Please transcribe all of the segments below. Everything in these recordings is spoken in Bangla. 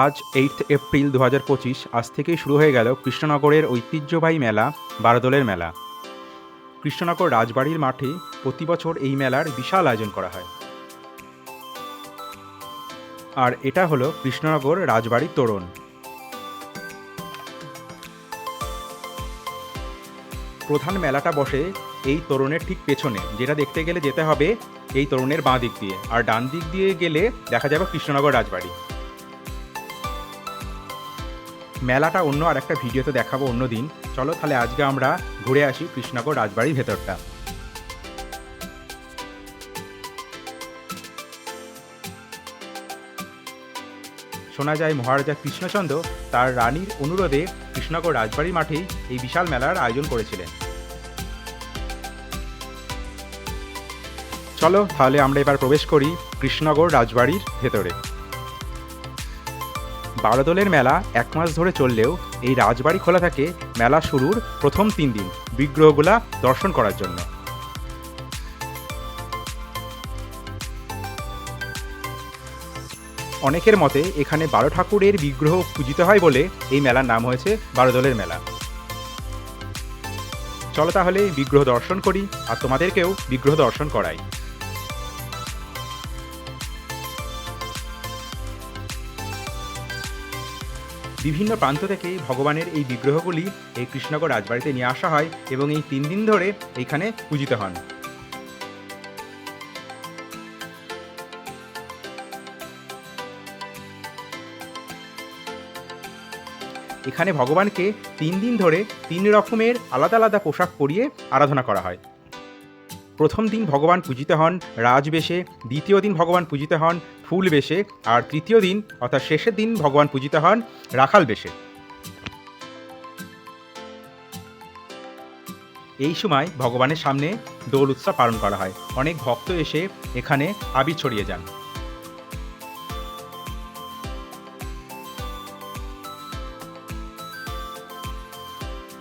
আজ এইট এপ্রিল দু হাজার পঁচিশ, আজ থেকেই শুরু হয়ে গেল কৃষ্ণনগরের ঐতিহ্যবাহী মেলা, বারোদলের মেলা। কৃষ্ণনগর রাজবাড়ির মাঠে প্রতি বছর এই মেলার বিশাল আয়োজন করা হয়। আর এটা হলো কৃষ্ণনগর রাজবাড়ির তোরণ। প্রধান মেলাটা বসে এই তোরণের ঠিক পেছনে, যেটা দেখতে গেলে যেতে হবে এই তোরণের বাঁ দিক দিয়ে। আর ডান দিক দিয়ে গেলে দেখা যাবে কৃষ্ণনগর রাজবাড়ি। মেলাটা অন্য আর একটা ভিডিওতে দেখাবো অন্য দিন। চলো তাহলে আজকে আমরা ঘুরে আসি কৃষ্ণনগর রাজবাড়ির ভেতরটা। শোনা যায় মহারাজা কৃষ্ণচন্দ্র তার রানীর অনুরোধে কৃষ্ণনগর রাজবাড়ির মাঠেই এই বিশাল মেলার আয়োজন করেছিলেন। চলো তাহলে আমরা এবার প্রবেশ করি কৃষ্ণনগর রাজবাড়ির ভেতরে। বারোদলের মেলা এক মাস ধরে চললেও এই রাজবাড়ি খোলা থাকে মেলা শুরুর প্রথম তিন দিন বিগ্রহগুলা দর্শন করার জন্য। অনেকের মতে এখানে বারো ঠাকুরের বিগ্রহ পূজিত হয় বলে এই মেলার নাম হয়েছে বারোদলের মেলা। চলো তাহলে বিগ্রহ দর্শন করি আর তোমাদেরকেও বিগ্রহ দর্শন করাই। বিভিন্ন প্রান্ত থেকে ভগবানের এই বিগ্রহগুলি এই কৃষ্ণনগর রাজবাড়িতে নিয়ে আসা হয় এবং এই তিন দিন ধরে এইখানে পূজিত হন। এখানে ভগবানকে তিন দিন ধরে তিন রকমের আলাদা আলাদা পোশাক পরিয়ে আরাধনা করা হয়। প্রথম দিন ভগবান পূজিত হন রাজবেশে, দ্বিতীয় দিন ভগবান পূজিত হন ফুল বেশে আর তৃতীয় দিন, অর্থাৎ শেষের দিন ভগবান পূজিত হন রাখাল বেশে এই সময় ভগবানের সামনে দোল উৎসব পালন করা হয়। অনেক ভক্ত এসে এখানে আবির ছড়িয়ে যান।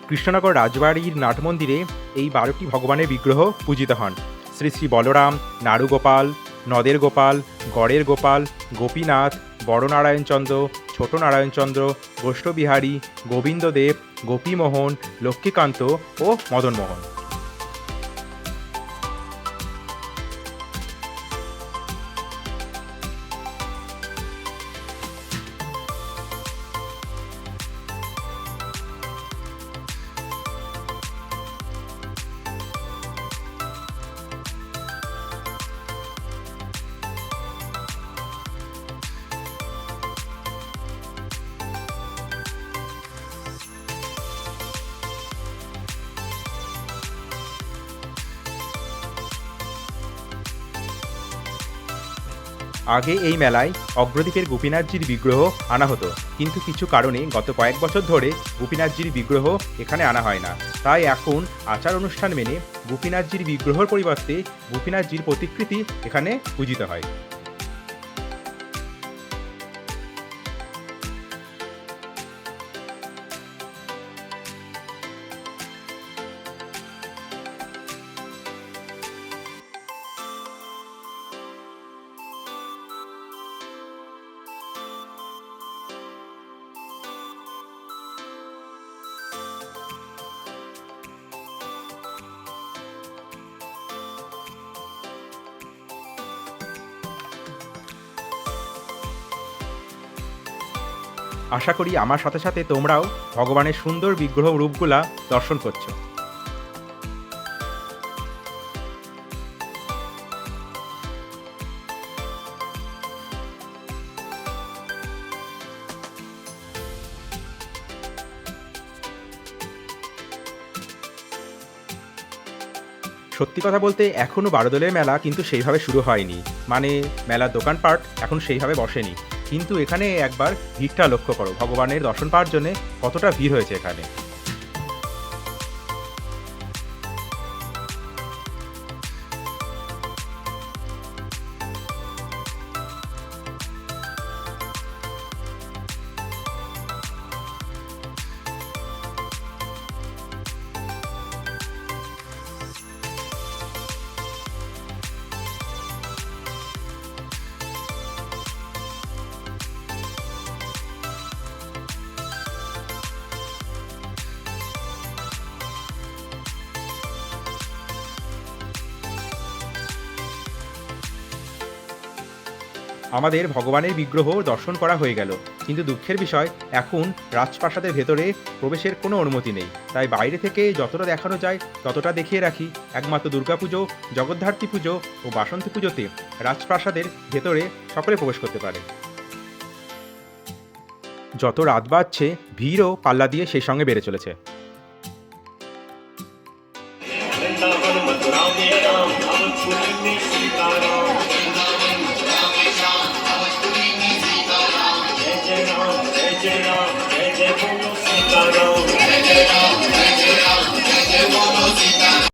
কৃষ্ণনগর রাজবাড়ির নাটমন্দিরে এই বারোটি ভগবানের বিগ্রহ পূজিত হন। শ্রী শ্রী বলরাম নাড়ুগোপাল নদের গোপাল, গড়ের গোপাল, গোপীনাথ বড়নারায়ণচন্দ্র ছোট নারায়ণচন্দ্র গোষ্ঠবিহারী, গোবিন্দদেব, গোপীমোহন, লক্ষ্মীকান্ত ও মদনমোহন। আগে এই মেলায় অগ্রদ্বীপের গোপীনাথজির বিগ্রহ আনা হতো। কিন্তু কিছু কারণে গত কয়েক বছর ধরে গোপীনাথজির বিগ্রহ এখানে আনা হয় না। তাই এখন আচার অনুষ্ঠান মেনে গোপীনাথজির বিগ্রহর পরিবর্তে গোপীনাথজির প্রতিকৃতি এখানে পূজিত হয়। আশা করি আমার সাথে সাথে তোমরাও ভগবানের সুন্দর বিগ্রহ রূপগুলা দর্শন করছ। সত্যি কথা বলতে এখনও বারোদলের মেলা কিন্তু সেইভাবে শুরু হয়নি। মানে মেলার দোকানপাট এখন সেইভাবে বসেনি। কিন্তু এখানে একবার ভিড়টা লক্ষ্য করো, ভগবানের দর্শন পাওয়ার জন্য কতটা ভিড় হয়েছে এখানে। আমাদের ভগবানের বিগ্রহ দর্শন করা হয়ে গেল। কিন্তু দুঃখের বিষয়, এখন রাজপ্রাসাদের ভেতরে প্রবেশের কোনো অনুমতি নেই। তাই বাইরে থেকে যতটা দেখানো যায়, ততটা দেখিয়ে রাখি। একমাত্র দুর্গাপুজো, জগদ্ধাত্রী পুজো ও বাসন্তী পুজোতে রাজপ্রাসাদের ভেতরে সকলে প্রবেশ করতে পারে। যত রাত বাড়ছে ভিড়ও পাল্লা দিয়ে সেই সঙ্গে বেড়ে চলেছে।